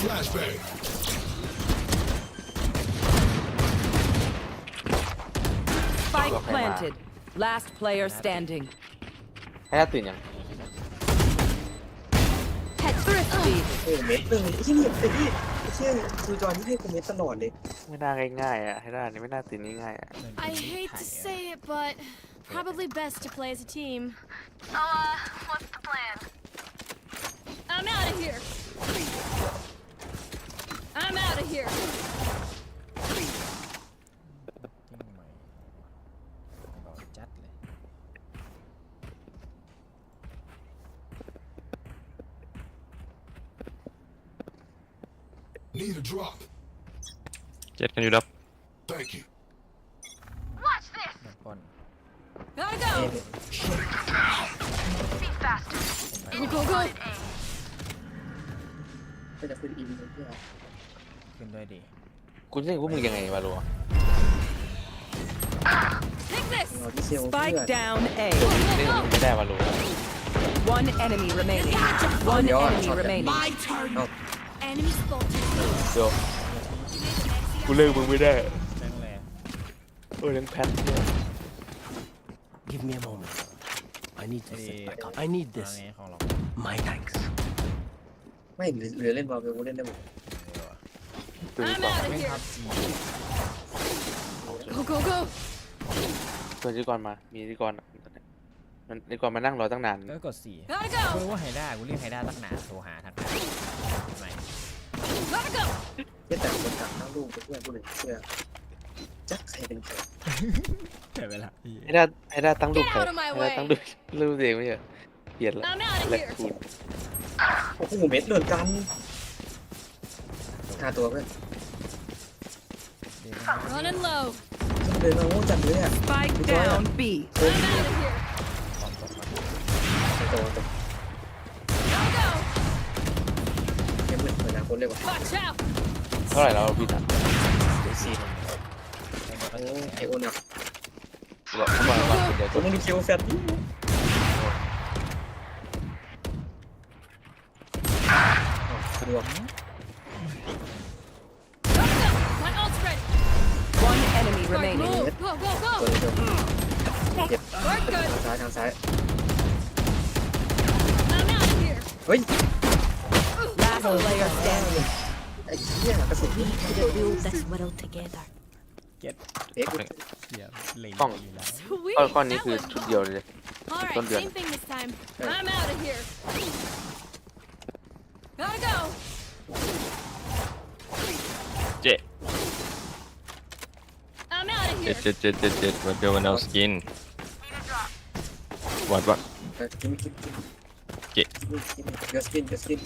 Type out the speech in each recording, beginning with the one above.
Flashbang! Spike planted. Last player standing. Hayat yun. าตื่นยัง Thrifty. โอ้เม็ดหนึ่งไอ้ที่นี่ไอ้ที่ไอ้ที่คือจอยที่ให้กูเม็ดตลอดเลย ไม่น่าง่ายๆอ่ะให้น่านี่ไม่น่าตื่นง่ายๆอ่ะ I hate to say it, but probably best to play as a team. So, uh, what's the plan? I'm out of here. I'm out of here. Drop. เจ็ดกันอยู่ดับ Thank you. Watch this! โดนปล้น Gotta เอ้ go. ย Be faster. Go, go, go. ก็จะขึ้นอีวีเพื่อขึ้นด้วยดิกูจะเล่นพวกมึงยังไงมารู้ Take this. เราที่เซลเพื่อ Spike down A. เล่นพวกมึงไม่ได้มารู้ One enemy remaining. One Yo, enemy shot them. remaining. Enemy spotted. เดี๋ยวกูเลิกมึงไม่ได้แม่งเลยเออเล่นแพทเนี่ย Give me a moment. I need to ไอ้ set back up. I need มา this. ไงของเรา My thanks. ไม่หรือหรือเล่นบอลเกูเล่นได้หมดตื่น I'm ก่อน out of แม่ง here. พับจี Go, go, go. ตัวที่ก่อนมา มีที่ก่อนมันที่ก่อนมานั่งรอตั้งนาน ก็กดสี่ Gotta กู go. รู้ว่าไฮด้ากูเรียกไฮด้าตั้งนานโทรหาทักทายไม่ Gotta go. เล่นแต่คนต่างนั่งลูกเพื่อนกูเลยเพื่อจักใครเป็นใครแต่เวลาพี่ให้ได้ให้ได้ตั้งรูป Get ใคร out of my ให้ได้ตั้งรูปรูปตัวเองไม่ใช่เหรอเปลี่ยนละ I'm out of และ here. คูณโอ้โหเม็ดเหมือนกันห้าตัวเพื่อนเดี๋ยว Running low. เดินมาโง่จัดเลยอะ Spike down B. I'm out of มเหมือนเหมือนอนาคตเลยว่ะ Watch out. เท่าไหร่แล้วพี่ตัดเดี๋ยวสี่ไอ้บอลก็โอ้จะไอโอนอะเดี๋ยวเข้ามาก่อนเดี๋ยวตัวมึงมีคิวแฟตดิรวม Gotta go. My ult's ready. One enemy Guard, remaining. move. Go, go, ตัว go. เดียวเจ็บ Guard good. ทางซ้ายทางซ้าย I'm out of here. เฮ้ย Last player standing. ไอ้เหี้ยกระสุน To build this world together. เอ๊ะ เสียเล็ง กล้อง อยู่แล้ว Sweet. ก้อนก้อนนี้ that คือ was ชุดเดียวเลย All right, Con đường. same thing this time. I'm out of here. Gotta go. เจ็ด I'm out of เจ็ here. ดเจ็ดเจ็ดเจ็ดเจ็ดมันเป็นวันเอาสกินวัดวัด เออกินกินกิน เจ๊ กินเดี๋ยวสกินเดี๋ยวสกิน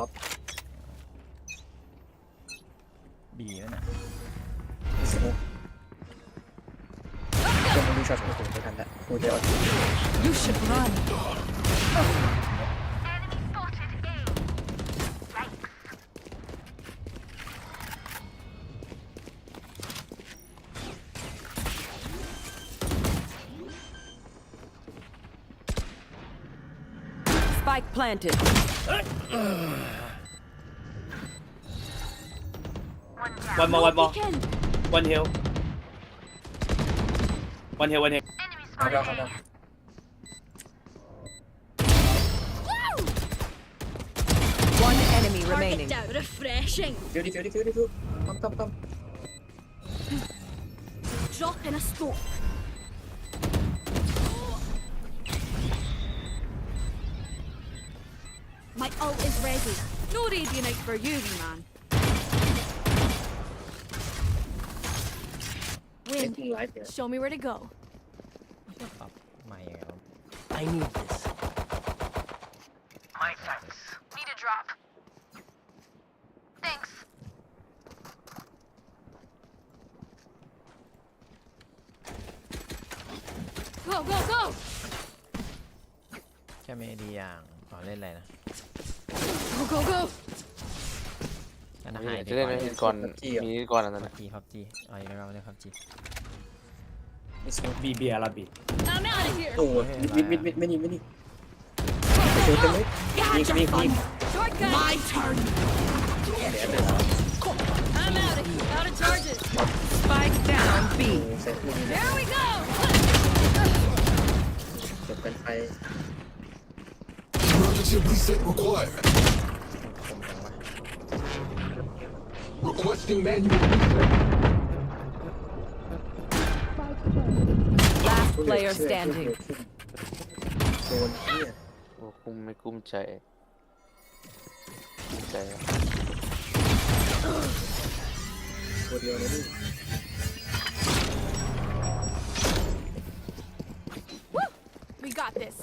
จิบป๊อป บีนั่นน่ะ สโมกจะมาดูช็อตของผมด้วยกันละกูจะเอา You should run. Enemy spotted A. Yikes. Spike planted. One more, one more. One heal, One heal, one heal. Hold on, hold on. One enemy remaining. Refreshing. Come, come, come. Drop in a scope. No night for you, man. Wind, show me where to go. I need this. จะเล่นกว่ามีก่อนมีก่อนอันนั้นพันะบจีพับจีเอาอีกแล้วเล่นพับจี บีบีอาราบิ I'm out of here! โอ้มิดมิดมิดมิดไม่นี่ไม่นี่ไปโชว์เต็มเลยยิงยิงยิง Shortcut! My turn! แหลมเลยนะ I'm out of here! Out of charges! Spike down โอ้ B. เสร็จลูกนี้ There we go! จบกันไป Emergency reset required. Requesting manual reset. Last player standing. โดนเนี่ย โอ้กุ้มไม่กุ้มใจกุ้มใจอะ ตัวเดียวเลยนี่ We got this.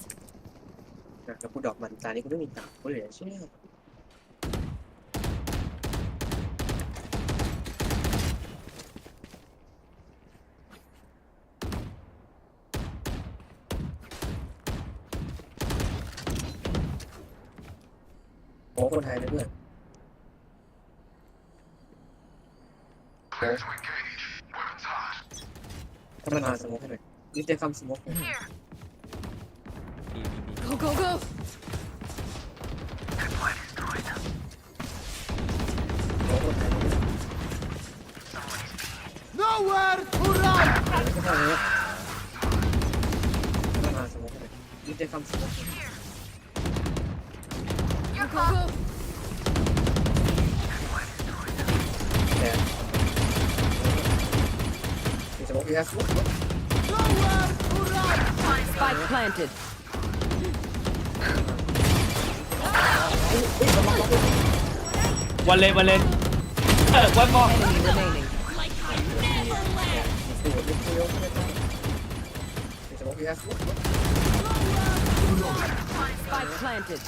นะแล้วกูดอกมันตานี้กูไม่มีตังค์กูเหลือเชื่อ ถ้ามันมาสมมติให้หน่อยนี่เต็มคำสมมติ บีบีบี Go, go, go! โอ้คนไทยนะเพื่อน Nowhere to run! ไม่ใช่เนี้ยถ้ามันมาสมมติให้หน่อยนี่เต็มคำสมมติ Go, go, go! แต่ Yes. Spike planted. One lane, one lane. Uh, one more. Spike planted.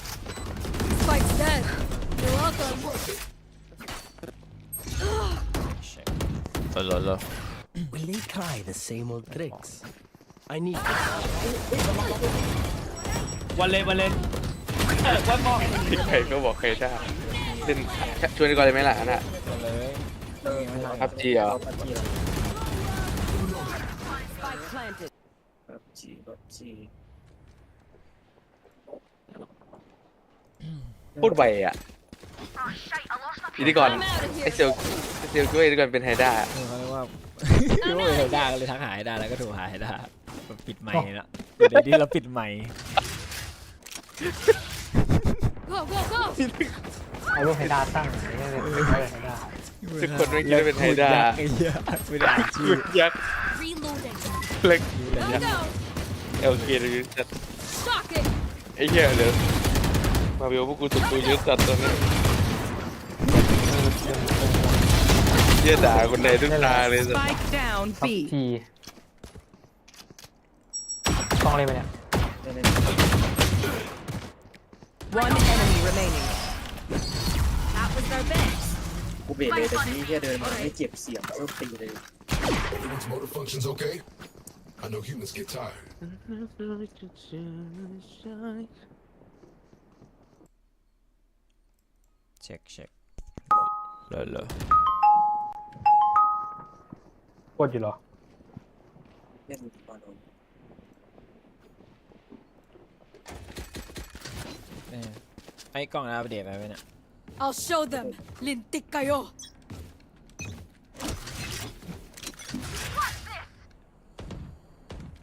Spike's dead. You're welcome. Shit. Hello, hello. They try the same old tricks? I need this. วันเลยวันเลยวันมอใครก็บอกใครได้เล่นชวนดีกว่าเลยไหมล่ะอันน่ะตัวเลยเออไม่ได้ PUBG เหรอพับจีเหรอ Spike planted. พับจีพับจีพูดไวอะ Oh shite, I lost my อิทธิกร I'm out of ไอ here. เซลไอเซลด้วยอิทธิกรเป็นไฮด้า เออเขาเรียกว่า คิดว่าเป็นไฮด้าก็เลยทักหาไฮด้าแล้วก็โทรหาไฮด้าแบบปิดไมค์แล้วเดี๋ยวนี้เราปิดไมค์ Go, go, go! เอารูปไฮด้าตั้งไม่ได้เลยไม่ได้ไฮด้าทุกคนไม่คิดว่าเป็นไฮด้า ไอ้เหี้ยไม่ได้อ่านชื่อยักษ์ Reloading. เล็ก Gotta go! เอลเคเลยจัด Shock it! ไอ้เหี้ยเดี๋ยวมาเบลพวกกูถูกกูเยอะจัดตอนนี้ เหี้ยด่าคนใดทุกตาเลยสัส Spike down ทับ B. ทีต้องเลยไหมเนี่ยเนี่ย One enemy remaining. That was their best. กูเบรกเลยแต่ทีนี้แค่เดินมาไม่เก็บเสียงก็ตีเลย Everyone's motor functions okay? I know humans get tired. เช็คเช็คเหรอเหรอ กดอยู่เหรอ เล่นบอลโดนเออไอ้กล้องอัปเดตไปไหมเนี่ย I'll show them. Lintik kayo.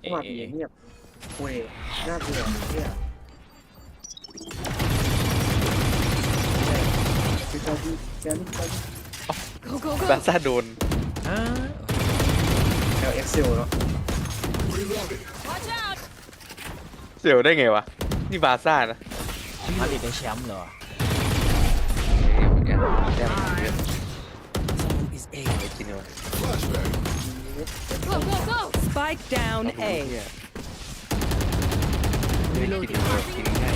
เอ๊ะว่าเอ๊ะปีเอ๊ะเงียบเว้ยน่าเบื่อเนี่ยคือตอนที่แกนี่ตอน Go, go, บา go! ซ่าโดนอ่าแอลเอ็กเซลเนาะ Reloading. Watch out! เสียวได้ไงวะ นี่บาซ่านะมาดิดได้แชมป์เหรอ Someone is A. ไม่กินเลยวะ Flashbang. Go, go, go! Spike down เหี้ A. ยไม่ได้กินเลยกินง่าย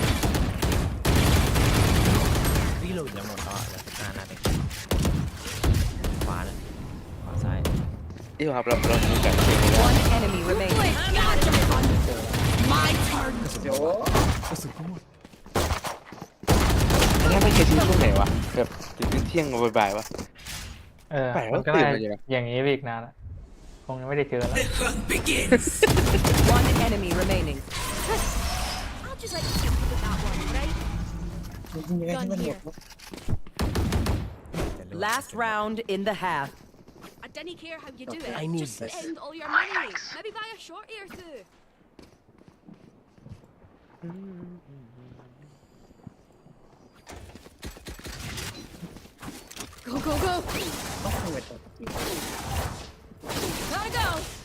reload จะหมดแล้วอะเหลือ ขวาซ้ายที่ครับเราเราดูกันเองว่า One enemy remaining. I'm out of here! กระสุนก็หมดถ้าไม่เคยทิ้งช่วงไหนวะแบบถึงเที่ยงๆบ่ายๆวะ เออแปลกมันก็ว่าตื่นน่ามาอยู่นะ อย่างนี้ไปอีกนานละคงยังไม่ได้เจอแล้ว One enemy remaining. I'll just let you keep with that one, right? ยิงยังไงให้มันหมดวะ Last round in the half. dinna care how you do it. I need Just this. all your money. Maybe buy a shorty or two. go, go, go! Gotta go!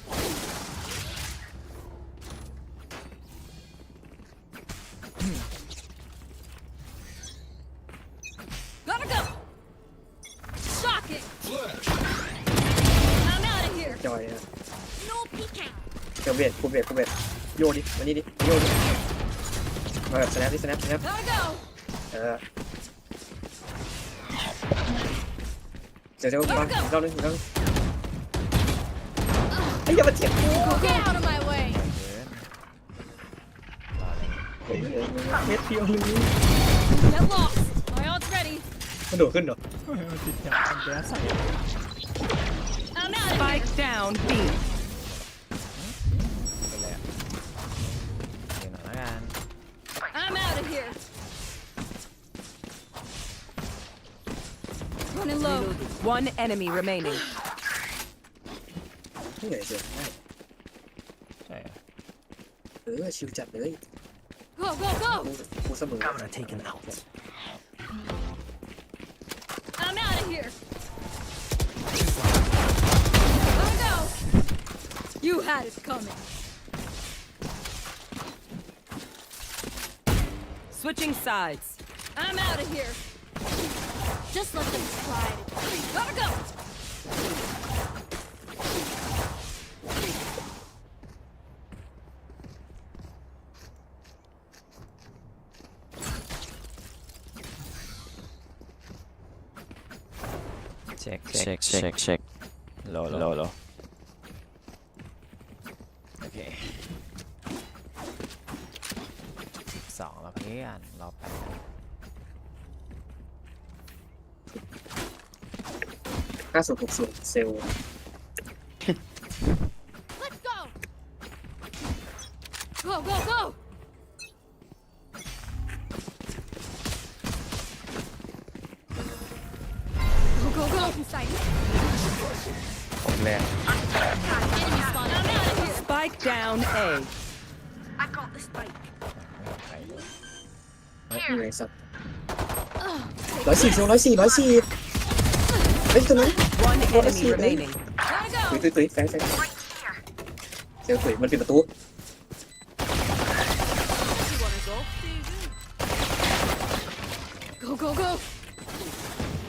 มานี่ดิโยดิมาแบบสแนปดิสแนปสแนป Gotta go! เออเดี๋ยวเดี๋ยวมาอีกรอบนึงอีกรอบนึงไอ้เหี้ยมันเจ็บ Get out of my way! เฮ้ยเม็ดเดียวเลย Get lost! My ult's ready! มันโดดขึ้นเหรอติดกับอันเดรสใส่ I'm out of here! Spike down B. One enemy remaining. ที่ไหนเจ็บได้ ใช่อะ เออชิวจัดเลย Go, go, go! กูกูเสมอ Camera taken out. I'm out of here! Gotta go! You had it coming. Switching sides. I'm out of here. Just let them slide. Gotta go! เช็ค เช็คเช็คเช็ค โลโล โลโล โอเคสองแล้วเพื่อนรอแป๊ บนึง ห้าศูนย์หกศูนย์เซลล์ Let's go! Go, go, go! Go, go, go! Inside. ผมแรง Enemy spawn. I'm out of here. Spike down A. I got the spike. นี่ไงสัตว์ร้อยสี่เซลล์ร้อยสี่ร้อยสี่เ ฮ้ยตัวนั้น One What is enemy he doing? remaining. Gotta ตุ้ย go! ตุ้ยตุ้ยแฟงแฟง Right here. เซลล์ตุ้ยมันปิดประตู Go, go, go!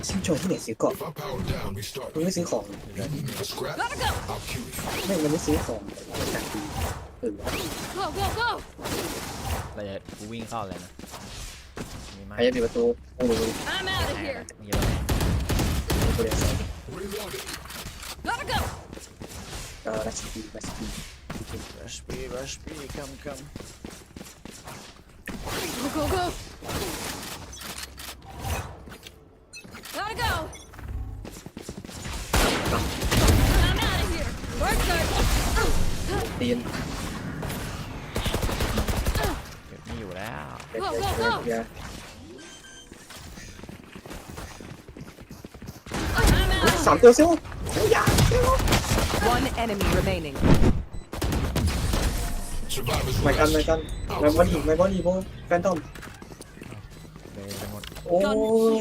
ซิมจอยที่ไหนซื้อเกาะ If I power down, we start. มันไม่ซื้อของ You need a scrap? Gotta go! I'll kill you. ไม่มันไม่ซื้อของมันจัดดีเออ Go, go, go! เราจะกูวิ่งเข้าเลยนะมีไหมใครจะปิดประตูโอ้โห I'm out of here. มีอะไร กูเรียนใส่ Reloaded. Gotta go! ก็รัชพีรัชพี รัชปีรัชปีคัมคัม Go, go, go! Gotta go! I'm out of here. Work good. ตีน เก็บไม่อยู่แล้ว เด็กเ สามตัวเซลล์เซลล์ยาเซลล์ One enemy remaining. Survivors ไม่กันไม่ rest. กันไม่บอดี้ไม่บอดี้โบแฟนทอมเลยไปหมดโอ้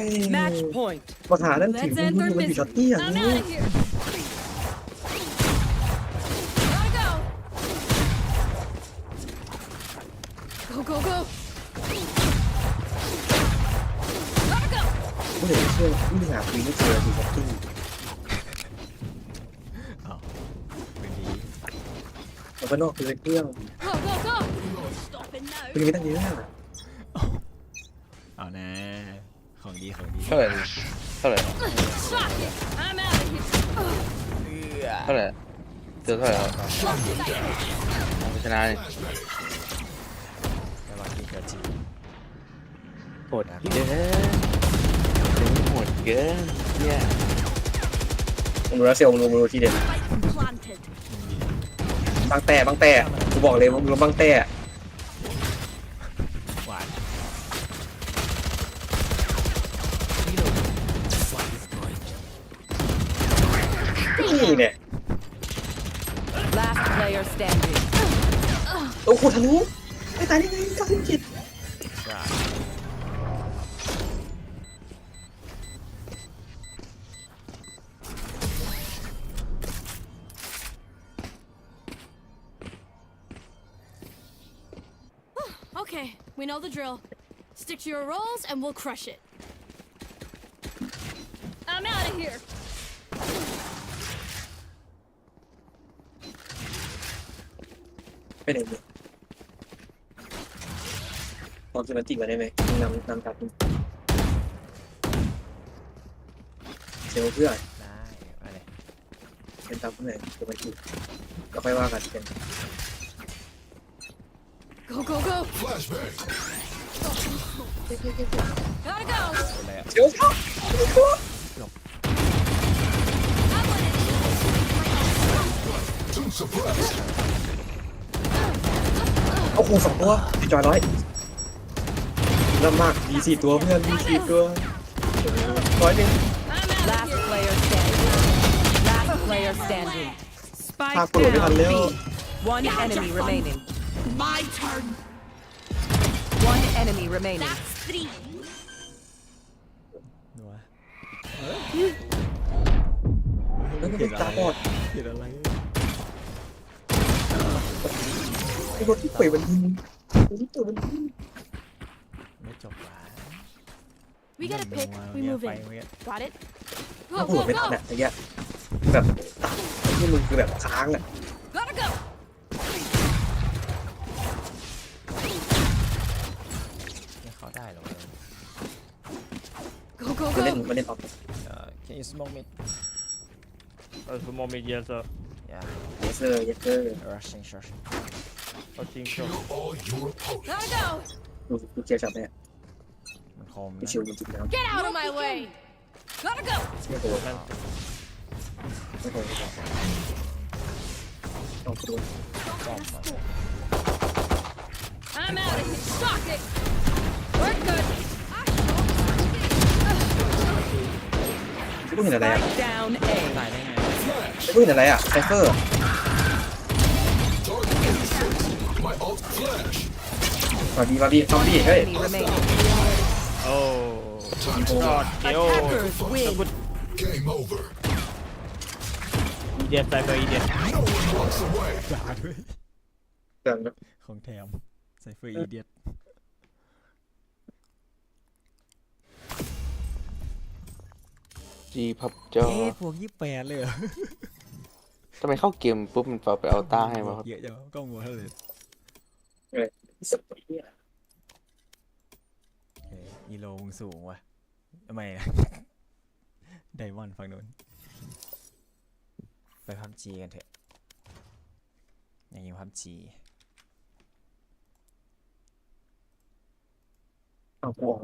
ย Match point. ปัญหานั้นถือ Let's มัน end มัน our อยู่ช็อต business. ตี้อะ I'm นี่ out of here. Gotta go. Go, go, go. Gotta go. กูเลยเชื่อวิ่งหาคุยไม่เจออยู่ช็อตตี้ อ้าวไม่ดี แล้วก็นอกคือเครื่องคุณยังไม่ตั้งเยอะอะเอาแนะของดีของดีเท่าไหร่เท่าไหร่เท่าไหร่เจอเท่าไหร่ครับ Lost sight. ผมชนะนี่ระวังดี๋ยวจีโหดเกินโหดเกินเนี่ยมึงรู้แล้วเซลมึงรูมึงรู้ที่เด็ด บางแต่บางแต่กูบอกเลยมึงรู้บางแต่หวานนี่เนี่ย Last player standing. โอ้โหทะลุไม่ตายได้ไงเก้าสิบเจ็ด know the drill. Stick to your roles and we'll crush it. I'm out of here. ไปไหนเนี่ยลองสมาติมาได้ไหมนำนำตัดเซลเพื่อน ได้มาเลย เป็นตามเพื่อนสมาติก็ค่อยว่ากันกัน Go, go, go. Flashbang. Gotta go. โดนเลยอ่ะ เซลครับ Two suppressed. โอ้โหสองตัวพี่จอยร้อยเริ่มมากดีสี่ตัวเพื่อนดีสี่ตัวร้อยหนึ่ง I'm out Last of here. player standing. Last player standing. Spike Ah, culo, down déjalo. B. One enemy remaining. My turn. One enemy remaining. That's three. นัว แล้วก็เป็นตาบอด เห็นอะไร ไอ้รถที่ป่วยมันยิงไอ้ที่ตัวมันยิง ไม่จบหวาน We get a pick. We move ไป in. เมื่อกี้ Got it? ถ้า Go, หัว go, ไม่ทัน go. อะไอ้เงี้ยแบบตัดที่มึงคือแบบค้างอะ don't run can you smoke me? Uh, smoke me, yes, sir. Yeah. Yes, sir. Yes, sir. Rushing, rushing. Rushing, Kill sure. all your opponents. Gotta go. Who cares about that? I'm calm. Get out of my way. Gotta go. I'm out of here. Shock it. We're good. พูดเห็อะไรอะ Spike งพูดเห็อะไรอะไซเฟอร์สวัสดีบาร์บี้ซอมบี้เฮ้ยโอ้ยอดเกียวดีเดียไซเฟอร์อีเดีย No ดาด้วย เติของแถมไซเฟอร์อีเดีย จีพับจอเอ๊ะพวกยี่แปดเลยเหรอทำไมเข้าเกมปุ๊บมันไปเอาต้าให้มาครับ เยอะจังก็งัวเท่าเลยสับเหี้ยเฮ้ยอีโลมึงสูงว่ะทำไมอะ ไดมอนด์ฝั่งนู้น ไปพับจีกันเถอะ อย่างนี้พับจีเอากูออก